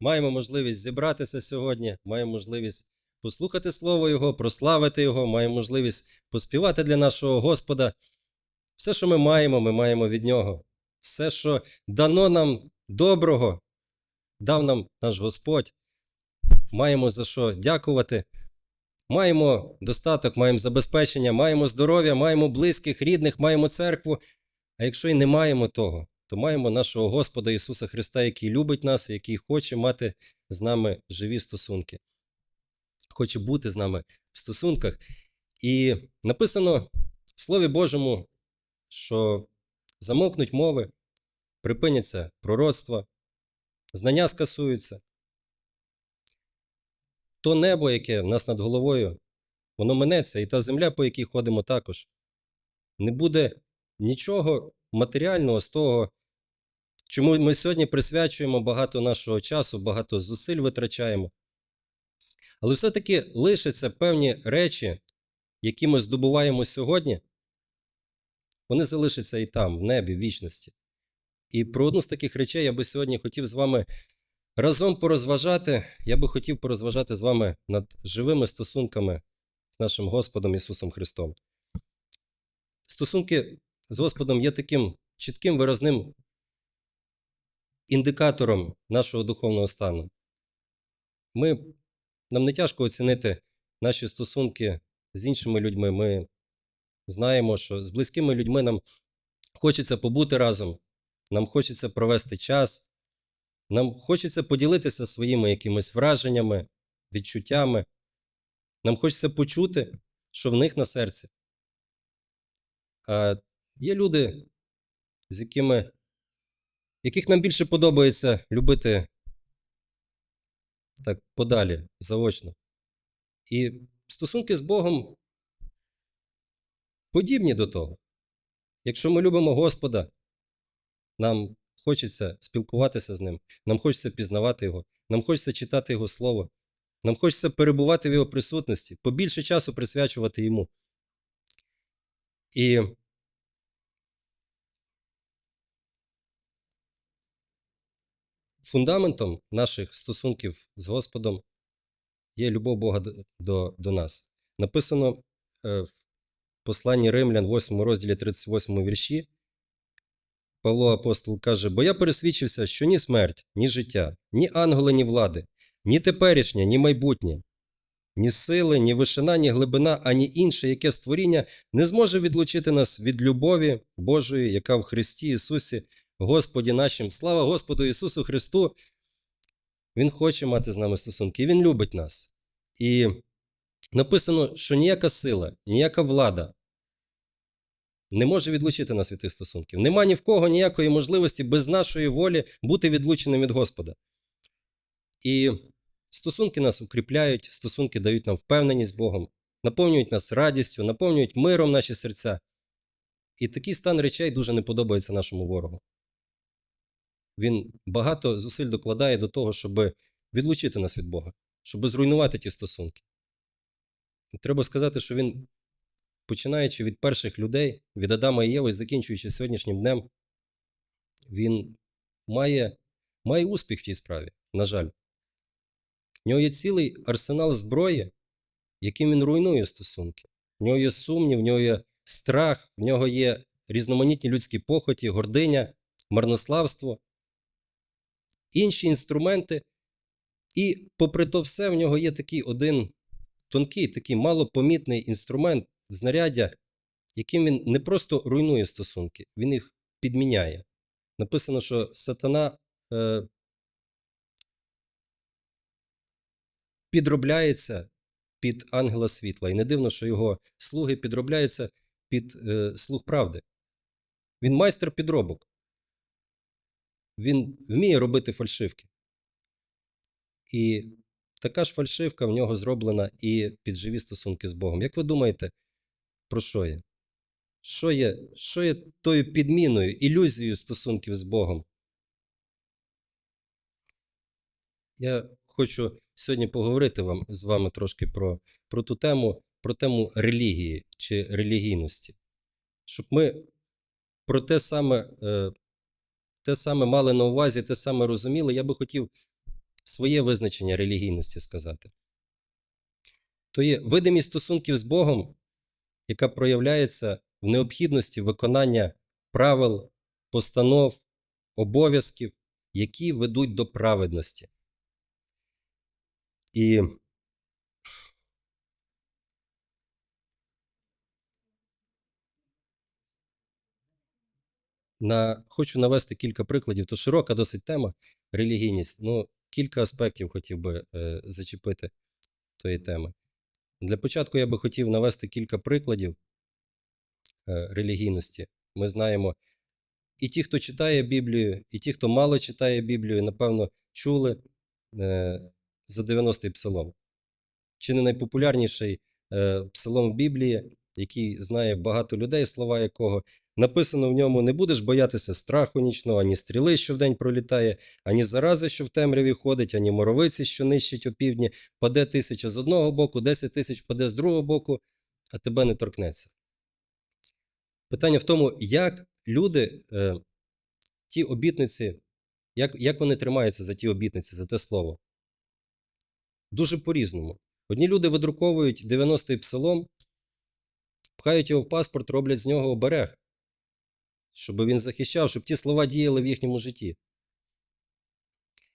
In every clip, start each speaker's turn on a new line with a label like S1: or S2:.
S1: маємо можливість зібратися сьогодні, маємо можливість послухати Слово Його, прославити Його, маємо можливість поспівати для нашого Господа. Все, що ми маємо, ми маємо від Нього. Все, що дано нам доброго, дав нам наш Господь. Маємо за що дякувати. Маємо достаток, маємо забезпечення, маємо здоров'я, маємо близьких, рідних, маємо церкву. А якщо і не маємо того, то маємо нашого Господа Ісуса Христа, який любить нас, який хоче мати з нами живі стосунки, хоче бути з нами в стосунках. І написано в Слові Божому, що замовкнуть мови, припиняться пророцтва, знання скасуються. То небо, яке в нас над головою, воно минеться, і та земля, по якій ходимо також. Не буде нічого матеріального з того, чому ми сьогодні присвячуємо багато нашого часу, багато зусиль витрачаємо. Але все-таки лишаться певні речі, які ми здобуваємо сьогодні, вони залишаться і там, в небі, в вічності. І про одну з таких речей я би сьогодні хотів з вами разом порозважати. Я би хотів порозважати з вами над живими стосунками з нашим Господом Ісусом Христом. Стосунки з Господом є таким чітким виразним індикатором нашого духовного стану. Ми, нам не тяжко оцінити наші стосунки з іншими людьми. Ми знаємо, що з близькими людьми нам хочеться побути разом, нам хочеться провести час, нам хочеться поділитися своїми якимись враженнями, відчуттями. Нам хочеться почути, що в них на серці. А є люди, з якими, яких нам більше подобається любити так подалі, заочно. І стосунки з Богом подібні до того. Якщо ми любимо Господа, нам хочеться спілкуватися з ним, нам хочеться пізнавати Його, нам хочеться читати Його Слово, нам хочеться перебувати в Його присутності, побільше часу присвячувати Йому. І фундаментом наших стосунків з Господом є любов Бога до, до, нас. Написано е, в посланні Римлян, 8 розділі 38 вірші. Павло Апостол каже: Бо я пересвідчився, що ні смерть, ні життя, ні ангели, ні влади, ні теперішнє, ні майбутнє, ні сили, ні вишина, ні глибина, ані інше яке створіння не зможе відлучити нас від любові Божої, яка в Христі Ісусі, Господі нашим. Слава Господу Ісусу Христу! Він хоче мати з нами стосунки, Він любить нас. І написано, що ніяка сила, ніяка влада не може відлучити нас від тих стосунків. Нема ні в кого ніякої можливості без нашої волі бути відлученим від Господа. І стосунки нас укріпляють, стосунки дають нам впевненість Богом, наповнюють нас радістю, наповнюють миром наші серця. І такий стан речей дуже не подобається нашому ворогу. Він багато зусиль докладає до того, щоб відлучити нас від Бога, щоб зруйнувати ті стосунки. І треба сказати, що він, починаючи від перших людей, від Адама і Єви, закінчуючи сьогоднішнім днем, він має, має успіх в тій справі, на жаль. В нього є цілий арсенал зброї, яким він руйнує стосунки. В нього є сумнів, в нього є страх, в нього є різноманітні людські похоті, гординя, марнославство, інші інструменти. І, попри то все, в нього є такий один тонкий, такий малопомітний інструмент, знаряддя, яким він не просто руйнує стосунки, він їх підміняє. Написано, що сатана е, підробляється під ангела світла. І не дивно, що його слуги підробляються під е, слуг правди. Він майстер підробок. Він вміє робити фальшивки. І така ж фальшивка в нього зроблена і під живі стосунки з Богом. Як ви думаєте, про що є? Що є, що є тою підміною, ілюзією стосунків з Богом? Я хочу сьогодні поговорити вам, з вами трошки про, про ту тему, про тему релігії чи релігійності. Щоб ми про те саме, е, те саме мали на увазі, те саме розуміли, я би хотів своє визначення релігійності сказати. То є видимість стосунків з Богом, яка проявляється в необхідності виконання правил, постанов, обов'язків, які ведуть до праведності. І на, хочу навести кілька прикладів. То широка досить тема релігійність. Ну, кілька аспектів хотів би е, зачепити тої теми. Для початку я би хотів навести кілька прикладів е, релігійності. Ми знаємо, і ті, хто читає Біблію, і ті, хто мало читає Біблію, напевно, чули е, за 90-й псалом. Чи не найпопулярніший е, псалом Біблії, який знає багато людей, слова якого написано в ньому: не будеш боятися страху нічного, ані стріли, що вдень пролітає, ані зарази, що в темряві ходить, ані моровиці, що нищить опівдні, паде тисяча з одного боку, десять тисяч паде з другого боку, а тебе не торкнеться. Питання в тому, як люди е, ті обітниці, як, як вони тримаються за ті обітниці, за те слово. Дуже по-різному. Одні люди видруковують 90-й псалом, пхають його в паспорт, роблять з нього оберег, щоб він захищав, щоб ті слова діяли в їхньому житті.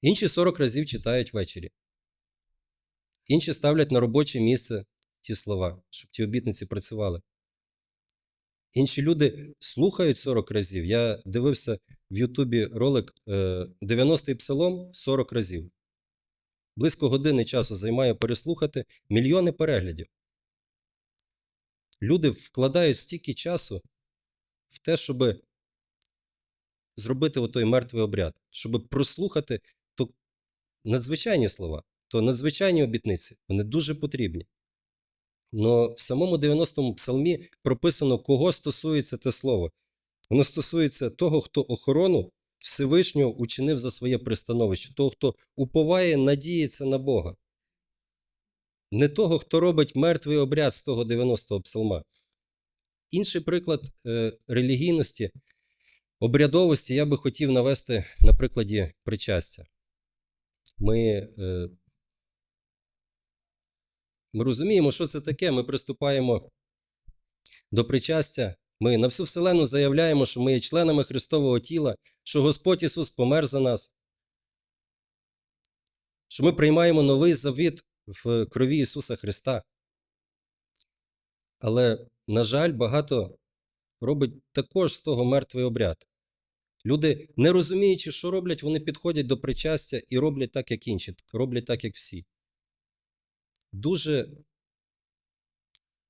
S1: Інші 40 разів читають ввечері. Інші ставлять на робоче місце ті слова, щоб ті обітниці працювали. Інші люди слухають 40 разів. Я дивився в Ютубі ролик е, 90-й псалом 40 разів. Близько години часу займає переслухати мільйони переглядів. Люди вкладають стільки часу в те, щоб зробити отой мертвий обряд, щоб прослухати то надзвичайні слова, то надзвичайні обітниці. Вони дуже потрібні. Но в самому 90-му псалмі прописано, кого стосується те слово. Воно стосується того, хто охорону Всевишнього учинив за своє пристановище, того, хто уповає, надіється на Бога. Не того, хто робить мертвий обряд з того 90-го псалма. Інший приклад е, релігійності, обрядовості я би хотів навести на прикладі причастя. Ми е, ми розуміємо, що це таке. Ми приступаємо до причастя. Ми на всю вселену заявляємо, що ми є членами Христового тіла, що Господь Ісус помер за нас, що ми приймаємо новий завіт в крові Ісуса Христа. Але, на жаль, багато робить також з того мертвий обряд. Люди, не розуміючи, що роблять, вони підходять до причастя і роблять так, як інші, роблять так, як всі дуже,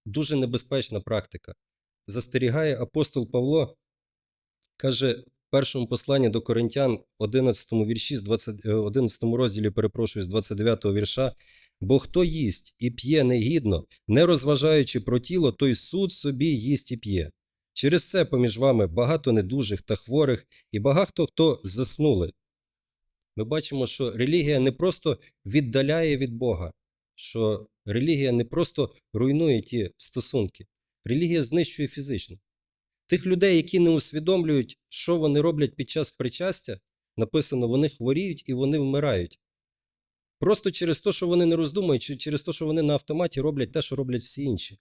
S1: дуже небезпечна практика. Застерігає апостол Павло, каже в першому посланні до Коринтян, 11 вірші, 20, 11 розділі, перепрошую, з 29 вірша. Бо хто їсть і п'є негідно, не розважаючи про тіло, той суд собі їсть і п'є. Через це поміж вами багато недужих та хворих, і багато хто заснули. Ми бачимо, що релігія не просто віддаляє від Бога, що релігія не просто руйнує ті стосунки, релігія знищує фізично. Тих людей, які не усвідомлюють, що вони роблять під час причастя, написано, вони хворіють і вони вмирають. Просто через те, що вони не роздумують, чи через те, що вони на автоматі роблять те, що роблять всі інші.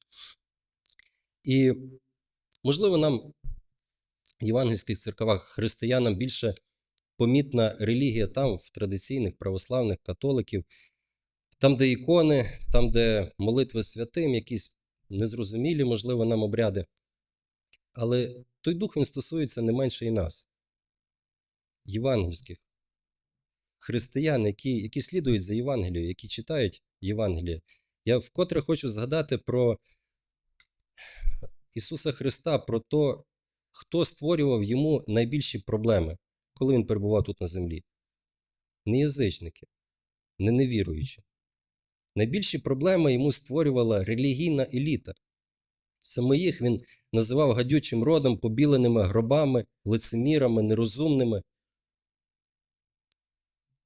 S1: І, можливо, нам, в євангельських церквах, християнам більше помітна релігія там, в традиційних православних католиків, там, де ікони, там, де молитви святим, якісь незрозумілі, можливо, нам обряди. Але той дух він стосується не менше і нас, євангельських християн, які які слідують за Євангелією, які читають Євангеліє. Я вкотре хочу згадати про Ісуса Христа, про те, хто створював йому найбільші проблеми, коли він перебував тут на землі. Не язичники, не невіруючі. Найбільші проблеми йому створювала релігійна еліта. Саме їх він називав гадючим родом, побіленими гробами, лицемірами, нерозумними.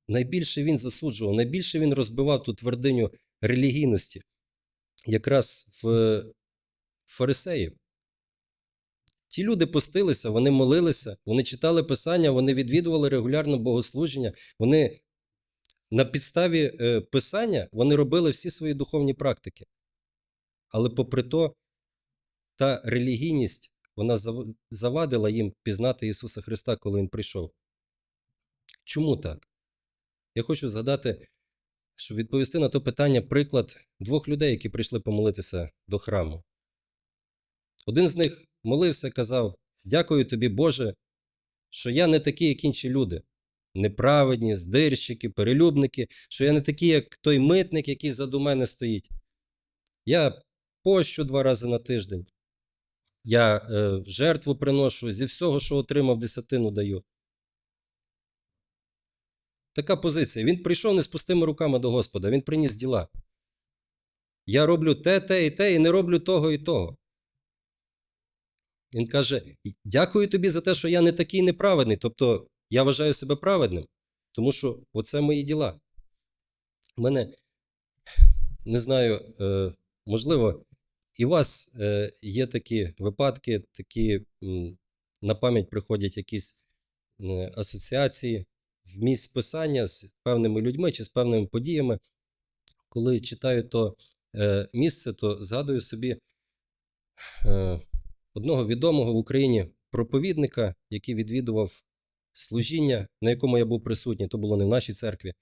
S1: Найбільше він засуджував, найбільше він розбивав ту твердиню релігійності, якраз в фарисеїв. Ті люди постилися, вони молилися, вони читали Писання, вони відвідували регулярно богослуження, вони на підставі е, писання вони робили всі свої духовні практики. Але попри то, та релігійність вона завадила їм пізнати Ісуса Христа, коли Він прийшов. Чому так? Я хочу згадати, щоб відповісти на то питання приклад двох людей, які прийшли помолитися до храму. Один з них молився, казав: Дякую тобі, Боже, що я не такий, як інші люди. Неправедні, здирщики, перелюбники, що я не такий, як той митник, який заду мене стоїть. Я пощу два рази на тиждень. Я е, жертву приношу, зі всього, що отримав, десятину даю. Така позиція. Він прийшов не з пустими руками до Господа, він приніс діла. Я роблю те, те і те, і не роблю того і того. Він каже: Дякую тобі за те, що я не такий неправедний. Тобто я вважаю себе праведним, тому що оце мої діла. У мене, не знаю, е, можливо, і у вас е, є такі випадки, такі на пам'ять приходять якісь асоціації в місць писання з певними людьми чи з певними подіями. Коли читаю то е, місце, то згадую собі одного відомого в Україні проповідника, який відвідував служіння, на якому я був присутній, то було не в нашій церкві.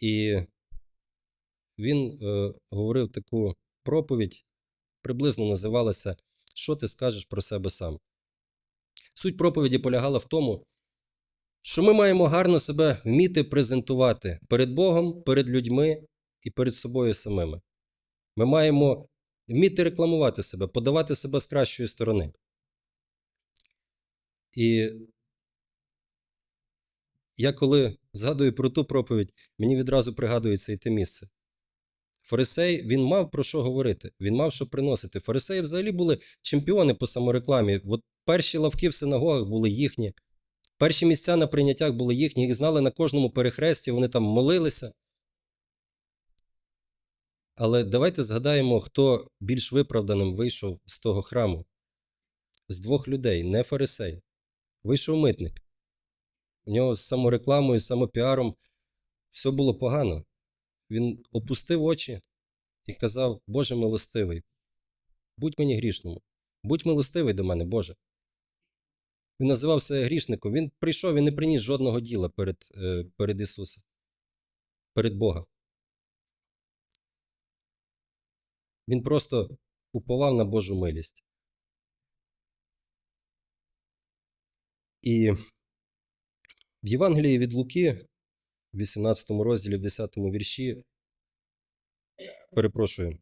S1: І він е, говорив таку проповідь, приблизно називалася Що ти скажеш про себе сам? Суть проповіді полягала в тому, що ми маємо гарно себе вміти презентувати перед Богом, перед людьми і перед собою самими. Ми маємо вміти рекламувати себе, подавати себе з кращої сторони. І я коли згадую про ту проповідь, мені відразу пригадується і те місце. Фарисей він мав про що говорити, він мав що приносити. Фарисеї взагалі були чемпіони по саморекламі. От перші лавки в синагогах були їхні, перші місця на прийняттях були їхні, їх знали на кожному перехресті, вони там молилися. Але давайте згадаємо, хто більш виправданим вийшов з того храму. З двох людей, не фарисей. Вийшов митник. У нього з саморекламою, самопіаром все було погано. Він опустив очі і казав: Боже милостивий, будь мені грішному, будь милостивий до мене, Боже. Він називав себе грішником. Він прийшов і не приніс жодного діла перед, е, перед Ісусом, перед Бога. Він просто уповав на Божу милість. І в Євангелії від Луки, в 18 розділі, в 10 вірші, перепрошую,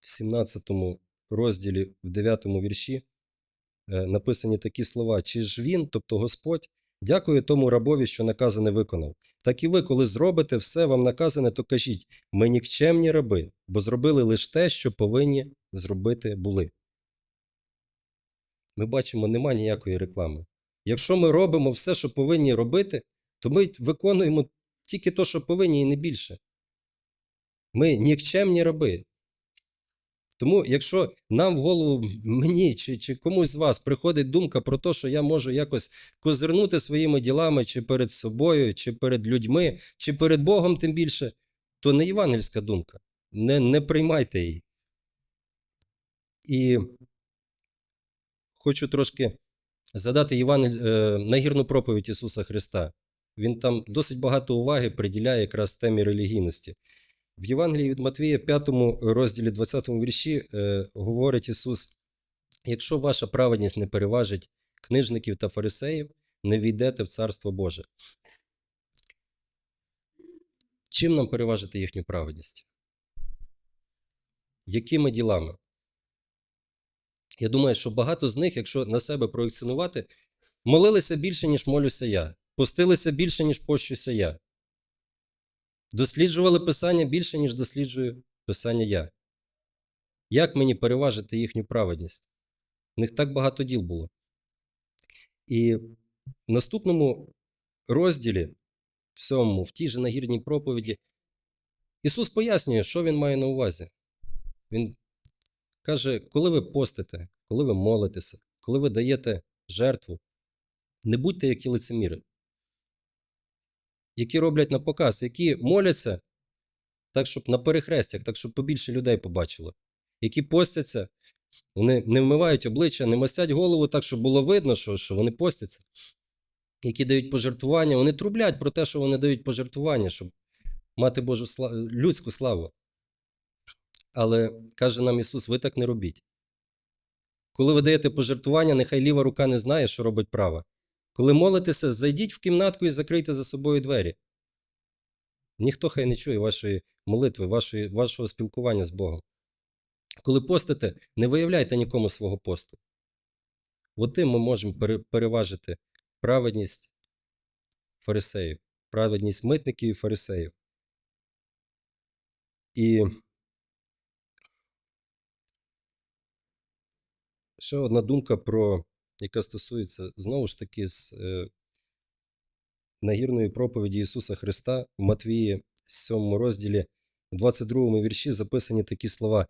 S1: в 17 розділі, в 9 вірші е, написані такі слова: Чи ж він, тобто Господь, дякує тому рабові, що наказане виконав. Так і ви, коли зробите все вам наказане, то кажіть: ми нікчемні раби, бо зробили лише те, що повинні зробити були. Ми бачимо, нема ніякої реклами. Якщо ми робимо все, що повинні робити, то ми виконуємо тільки те, що повинні, і не більше. Ми нікчемні раби. Тому, якщо нам в голову мені чи, чи комусь з вас приходить думка про те, що я можу якось козирнути своїми ділами чи перед собою, чи перед людьми, чи перед Богом, тим більше, то не євангельська думка. Не, не приймайте її. І хочу трошки задати Євангель... нагірну проповідь Ісуса Христа. Він там досить багато уваги приділяє якраз темі релігійності. В Євангелії від Матвія, 5 розділі 20 вірші, е, говорить Ісус: якщо ваша праведність не переважить книжників та фарисеїв, не війдете в Царство Боже. Чим нам переважити їхню праведність? Якими ділами? Я думаю, що багато з них, якщо на себе проекціонувати, молилися більше, ніж молюся я, постилися більше, ніж пощуся я. Досліджували Писання більше, ніж досліджую Писання я. Як мені переважити їхню праведність? У них так багато діл було. І в наступному розділі, в сьомому, в тій же нагірній проповіді, Ісус пояснює, що Він має на увазі. Він каже, коли ви постите, коли ви молитеся, коли ви даєте жертву, не будьте як ті лицеміри. які роблять на показ, які моляться так, щоб на перехрестях, так, щоб побільше людей побачило, які постяться, вони не вмивають обличчя, не мастять голову так, щоб було видно, що, що вони постяться, які дають пожертвування, вони трублять про те, що вони дають пожертвування, щоб мати Божу славу, людську славу. Але каже нам Ісус: ви так не робіть. Коли ви даєте пожертвування, нехай ліва рука не знає, що робить права. Коли молитеся, зайдіть в кімнатку і закрийте за собою двері. Ніхто хай не чує вашої молитви, вашої, вашого спілкування з Богом. Коли постите, не виявляйте нікому свого посту. От тим ми можемо переважити праведність фарисеїв, праведність митників і фарисеїв. І ще одна думка, про, яка стосується знову ж таки з е, нагірної проповіді Ісуса Христа в Матвії 7 розділі, в 22 вірші записані такі слова.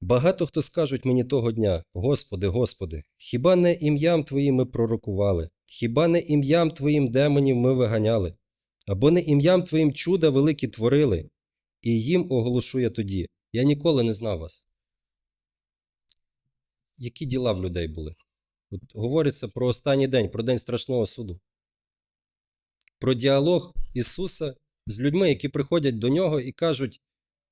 S1: Багато хто скажуть мені того дня, Господи, Господи, хіба не ім'ям Твоїм ми пророкували, хіба не ім'ям Твоїм демонів ми виганяли, або не ім'ям Твоїм чуда великі творили, і їм оголошу я тоді. Я ніколи не знав вас. Які діла в людей були? От говориться про останній день, про день страшного суду, про діалог Ісуса з людьми, які приходять до Нього і кажуть: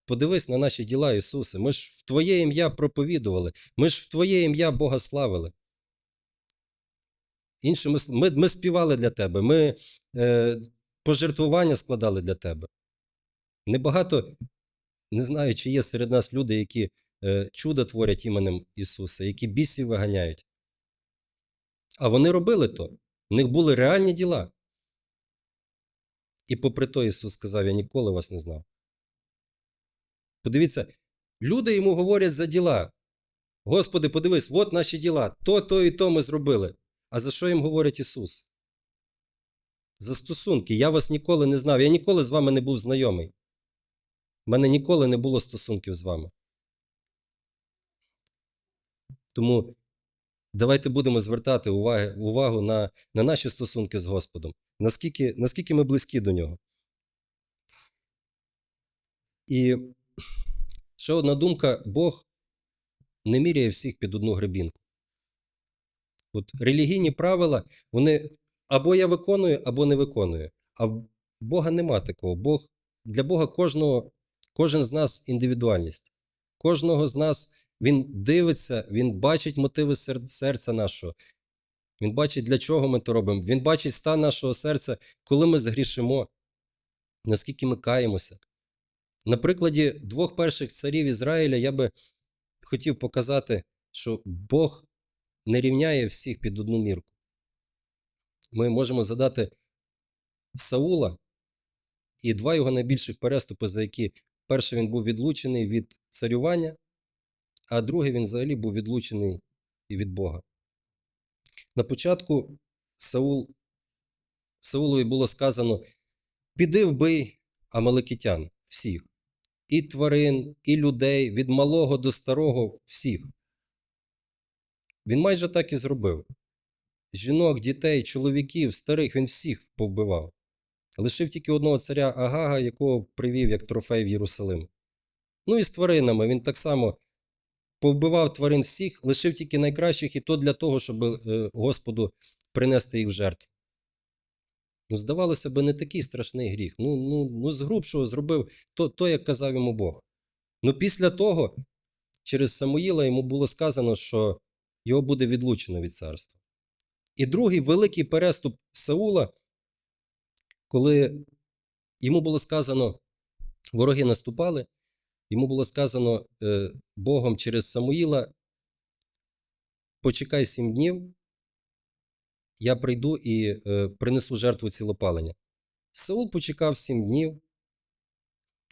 S1: подивись на наші діла, Ісусе, ми ж в Твоє ім'я проповідували, ми ж в Твоє ім'я Бога славили. Іншими ми, ми співали для Тебе, ми е, пожертвування складали для Тебе. Небагато, не знаю, чи є серед нас люди, які е, чудо творять іменем Ісуса, які бісів виганяють. А вони робили то. В них були реальні діла. І попри то Ісус сказав: Я ніколи вас не знав. Подивіться, люди йому говорять за діла. Господи, подивись, от наші діла. То, то і то ми зробили. А за що їм говорить Ісус? За стосунки. Я вас ніколи не знав. Я ніколи з вами не був знайомий. У мене ніколи не було стосунків з вами. Тому давайте будемо звертати уваги, увагу на, на наші стосунки з Господом, наскільки, наскільки ми близькі до нього. І ще одна думка: Бог не міряє всіх під одну гребінку. От релігійні правила, вони або я виконую, або не виконую. А в Бога нема такого. Бог, для Бога кожного, кожен з нас індивідуальність. Кожного з нас він дивиться, він бачить мотиви сер- серця нашого. Він бачить, для чого ми то робимо. Він бачить стан нашого серця, коли ми згрішимо, наскільки ми каємося. На прикладі двох перших царів Ізраїля я би хотів показати, що Бог не рівняє всіх під одну мірку. Ми можемо задати Саула і два його найбільших переступи, за які перший він був відлучений від царювання, а другий він взагалі був відлучений від Бога. На початку Саул, Саулові було сказано: піди вбий амаликитян всіх, і тварин, і людей, від малого до старого, всіх. Він майже так і зробив. Жінок, дітей, чоловіків, старих він всіх повбивав. Лишив тільки одного царя Агага, якого привів як трофей в Єрусалим. Ну і з тваринами він так само повбивав тварин всіх, лишив тільки найкращих, і то для того, щоб е, Господу принести їх в жертву. Ну, здавалося б, не такий страшний гріх. Ну, ну, ну з грубшого зробив то, то, як казав йому Бог. Ну, після того, через Самуїла йому було сказано, що його буде відлучено від царства. І другий великий переступ Саула, коли йому було сказано, вороги наступали, йому було сказано е, Богом через Самуїла: почекай сім днів, я прийду і е, принесу жертву цілопалення. Саул почекав сім днів.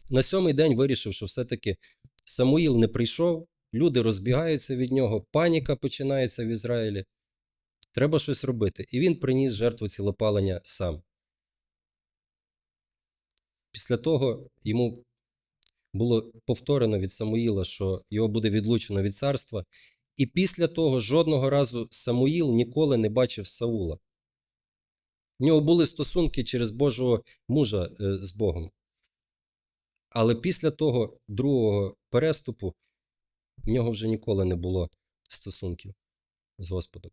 S1: На сьомий день вирішив, що все-таки Самуїл не прийшов, люди розбігаються від нього, паніка починається в Ізраїлі. Треба щось робити. І він приніс жертву цілопалення сам. Після того йому було повторено від Самуїла, що його буде відлучено від царства. І після того жодного разу Самуїл ніколи не бачив Саула. В нього були стосунки через Божого мужа е, з Богом. Але після того другого переступу в нього вже ніколи не було стосунків з Господом.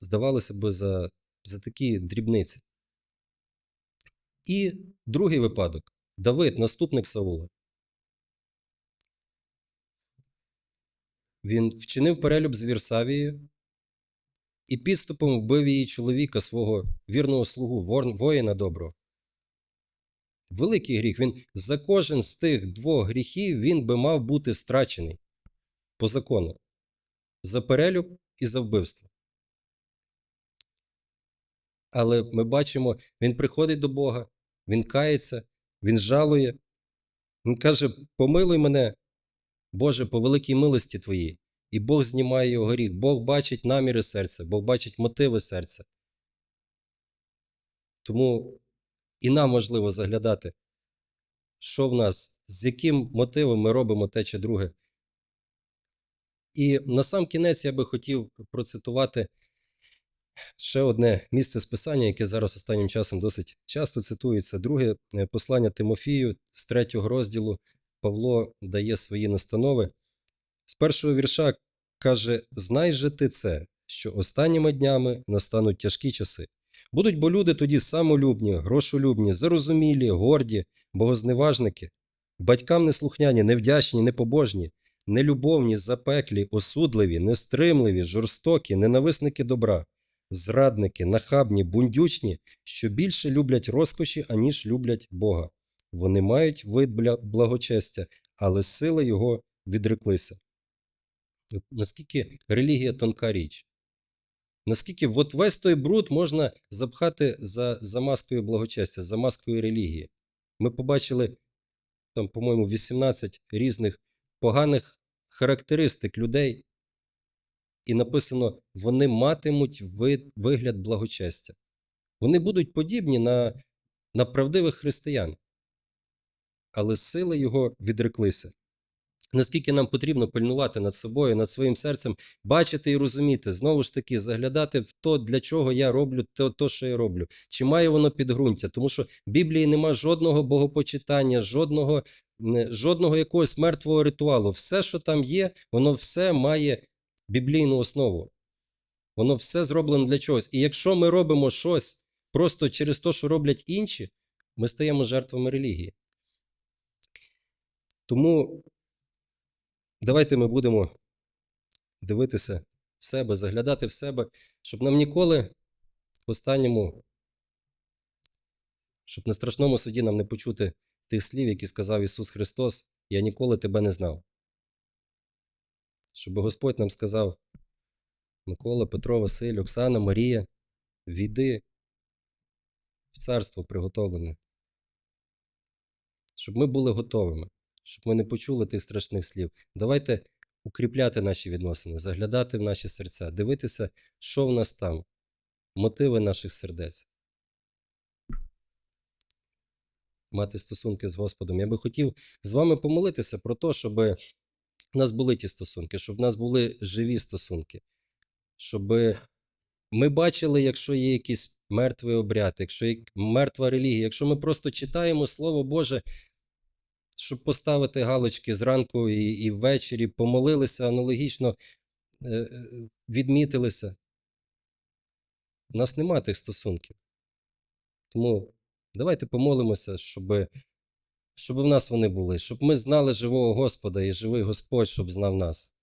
S1: Здавалося б, за, за такі дрібниці. І другий випадок Давид, наступник Саула. Він вчинив перелюб з Вірсавією і підступом вбив її чоловіка, свого вірного слугу, воїна доброго. Великий гріх. Він за кожен з тих двох гріхів він би мав бути страчений по закону. За перелюб і за вбивство. Але ми бачимо, він приходить до Бога, він кається, він жалує. Він каже: Помилуй мене, Боже, по великій милості Твоїй. І Бог знімає його гріх. Бог бачить наміри серця, Бог бачить мотиви серця. Тому і нам важливо заглядати, що в нас, з яким мотивом ми робимо те чи друге. І на сам кінець я би хотів процитувати ще одне місце списання, яке зараз останнім часом досить часто цитується. Друге е, послання Тимофію з третього розділу Павло дає свої настанови. З першого вірша каже: Знай же ти це, що останніми днями настануть тяжкі часи. Будуть бо люди тоді самолюбні, грошолюбні, зарозумілі, горді, богозневажники, батькам неслухняні, невдячні, непобожні, нелюбовні, запеклі, осудливі, нестримливі, жорстокі, ненависники добра, зрадники, нахабні, бундючні, що більше люблять розкоші, аніж люблять Бога. Вони мають вид благочестя, але сили його відреклися. Наскільки релігія тонка річ? Наскільки от весь той бруд можна запхати за, за маскою благочестя, за маскою релігії? Ми побачили там, по-моєму, 18 різних поганих характеристик людей, і написано: вони матимуть вигляд благочестя. Вони будуть подібні на, на правдивих християн, але сили його відреклися. Наскільки нам потрібно пильнувати над собою, над своїм серцем, бачити і розуміти, знову ж таки, заглядати в то, для чого я роблю то, то, що я роблю, чи має воно підґрунтя. Тому що в Біблії нема жодного богопочитання, жодного, жодного якогось мертвого ритуалу. Все, що там є, воно все має біблійну основу. Воно все зроблено для чогось. І якщо ми робимо щось просто через те, що роблять інші, ми стаємо жертвами релігії. Тому давайте ми будемо дивитися в себе, заглядати в себе, щоб нам ніколи в останньому, щоб на страшному суді нам не почути тих слів, які сказав Ісус Христос: Я ніколи тебе не знав. Щоб Господь нам сказав: Микола, Петро, Василь, Оксана, Марія, війди в царство приготовлене. Щоб ми були готовими, щоб ми не почули тих страшних слів. Давайте укріпляти наші відносини, заглядати в наші серця, дивитися, що в нас там, мотиви наших сердець. Мати стосунки з Господом. Я би хотів з вами помолитися про те, щоб в нас були ті стосунки, щоб в нас були живі стосунки, щоб ми бачили, якщо є якийсь мертвий обряд, якщо є мертва релігія, якщо ми просто читаємо Слово Боже, щоб поставити галочки зранку і, і ввечері, помолилися аналогічно, е, е, відмітилися. У нас нема тих стосунків. Тому давайте помолимося, щоб, щоб в нас вони були, щоб ми знали живого Господа і живий Господь, щоб знав нас.